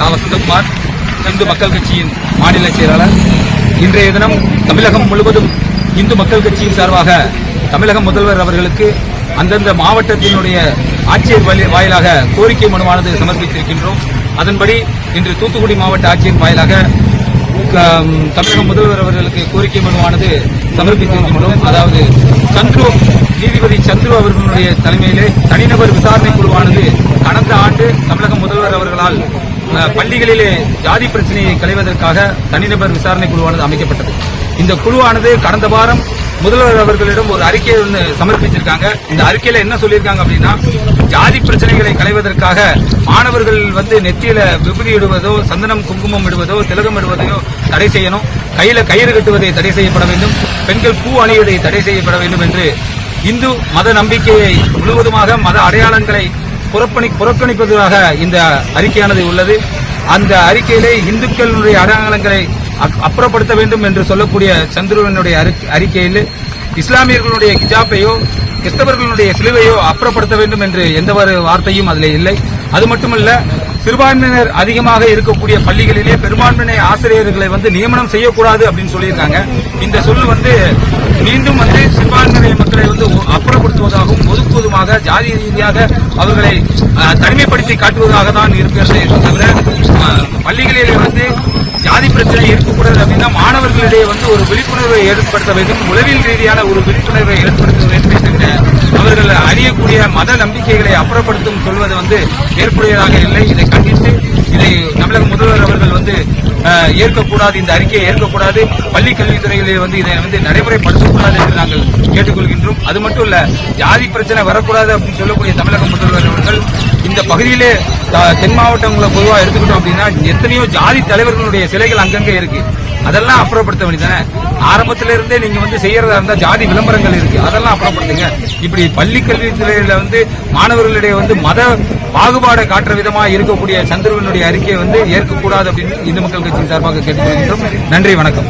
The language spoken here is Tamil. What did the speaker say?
சா வசந்தகுமார் இந்து மக்கள் கட்சியின் மாநில செயலாளர். இன்றைய தினம் தமிழகம் முழுவதும் இந்து மக்கள் கட்சியின் சார்பாக தமிழக முதல்வர் அவர்களுக்கு அந்தந்த மாவட்டத்தினுடைய ஆட்சியர் வாயிலாக கோரிக்கை மனுவானது சமர்ப்பித்திருக்கின்றோம். அதன்படி இன்று தூத்துக்குடி மாவட்ட ஆட்சியர் வாயிலாக தமிழக முதல்வர் அவர்களுக்கு கோரிக்கை மனுவானது சமர்ப்பித்திருக்கின்றோம். அதாவது சந்துரு நீதிபதி சந்துரு அவர்களுடைய தலைமையிலே தனிநபர் விசாரணை குழுவானது கடந்த ஆண்டு தமிழக முதல்வர் அவர்களால் பள்ளிகளிலே ஜாதி பிரச்சனையை களைவதற்காக தனிநபர் விசாரணை குழுவானது அமைக்கப்பட்டது. இந்த குழுவானது கடந்த வாரம் முதல்வர் அவர்களிடம் ஒரு அறிக்கையை ஒன்று சமர்ப்பிச்சிருக்காங்க. இந்த அறிக்கையில என்ன சொல்லியிருக்காங்க அப்படின்னா ஜாதி பிரச்சனைகளை களைவதற்காக மாணவர்கள் வந்து நெத்தியில விபதி இடுவதோ சந்தனம் குங்குமம் இடுவதோ திலகம் இடுவதையோ தடை செய்யணும். கையில கயிறு கட்டுவதை தடை செய்யப்பட வேண்டும். பெண்கள் பூ அணிவதை தடை செய்யப்பட வேண்டும் என்று இந்து மத நம்பிக்கையை முழுவதுமாக மத அடையாளங்களை புறப்பணி புறக்கணிப்பதாக இந்த அறிக்கையானது உள்ளது. அந்த அறிக்கையிலே இந்துக்களுடைய அடையாளங்களை அப்- அப்புறப்படுத்த வேண்டும் என்று சொல்லக்கூடிய சந்திரனுடைய அறி- அறிக்கையில் இஸ்லாமியர்களுடைய கிஜாப்பையோ கிறிஸ்தவர்களுடைய சிலுவையோ அப்புறப்படுத்த வேண்டும் என்று எந்த ஒரு வார்த்தையும் அதில் இல்லை. அது மட்டுமல்ல சிறுபான்மையினர் அதிகமாக இருக்கக்கூடிய பள்ளிகளிலே பெரும்பான்மையினை ஆசிரியர்களை வந்து நியமனம் செய்யக்கூடாது அப்படின்னு சொல்லியிருக்காங்க. இந்த சொல் வந்து மீண்டும் வந்து சிறுபான்மையின மக்களை வந்து அப்புறப்படுத்துவதாகவும் ஒதுக்குவதுமாக ஜாதி ரீதியாக அவர்களை தனிமைப்படுத்தி காட்டுவதாக தான் இருக்கிறது தவிர பள்ளிகளிலே வந்து ஜாதி பிரச்சனை இருக்கக்கூடாது அப்படின்னா மாணவர்களிடையே வந்து ஒரு விழிப்புணர்வை ஏற்படுத்த வேண்டும். உளவியல் ரீதியான ஒரு விழிப்புணர்வை ஏற்படுத்த வேண்டும் அவர்கள் அறியக்கூடிய மத நம்பிக்கைகளை அப்புறப்படுத்தும் சொல்வது வந்து ஏற்புடையதாக இல்லை. இதை கண்டித்து இதை தமிழக முதல்வர் அவர்கள் வந்து ஏற்கக்கூடாது இந்த அறிக்கையை ஏற்கக்கூடாது. பள்ளி கல்வித்துறைகளில் வந்து இதை வந்து நடைமுறைப்படுத்தக்கூடாது என்று நாங்கள் கேட்டுக்கொள்கின்றோம். அது மட்டும் இல்ல ஜாதி பிரச்சனை வரக்கூடாது அப்படின்னு சொல்லக்கூடிய தமிழக முதல்வர் அவர்கள் இந்த பகுதியிலே த- தென் மாவட்டங்களை பொதுவாக எடுத்துக்கிட்டோம் அப்படின்னா எத்தனையோ ஜாதி தலைவர்களுடைய சிலைகள் அங்கங்கே இருக்கு. அதெல்லாம் அப்புறப்படுத்த வேண்டியதானே ஆரம்பத்தில இருந்தே நீங்க வந்து செய்யறதா இருந்தா ஜாதி விளம்பரங்கள் இருக்கு. அதெல்லாம் அப்புறப்படுத்துங்க. இப்படி பள்ளி கல்வித்துறையில வந்து மாணவர்களிடையே வந்து மத பாகுபாடை காட்டுற விதமா இருக்கக்கூடிய சந்திரவனுடைய அறிக்கையை வந்து ஏற்கக்கூடாது அப்படின்னு இந்து மக்கள் கட்சியின் சார்பாக கேட்டுக்கொள்கின்றோம். நன்றி வணக்கம்.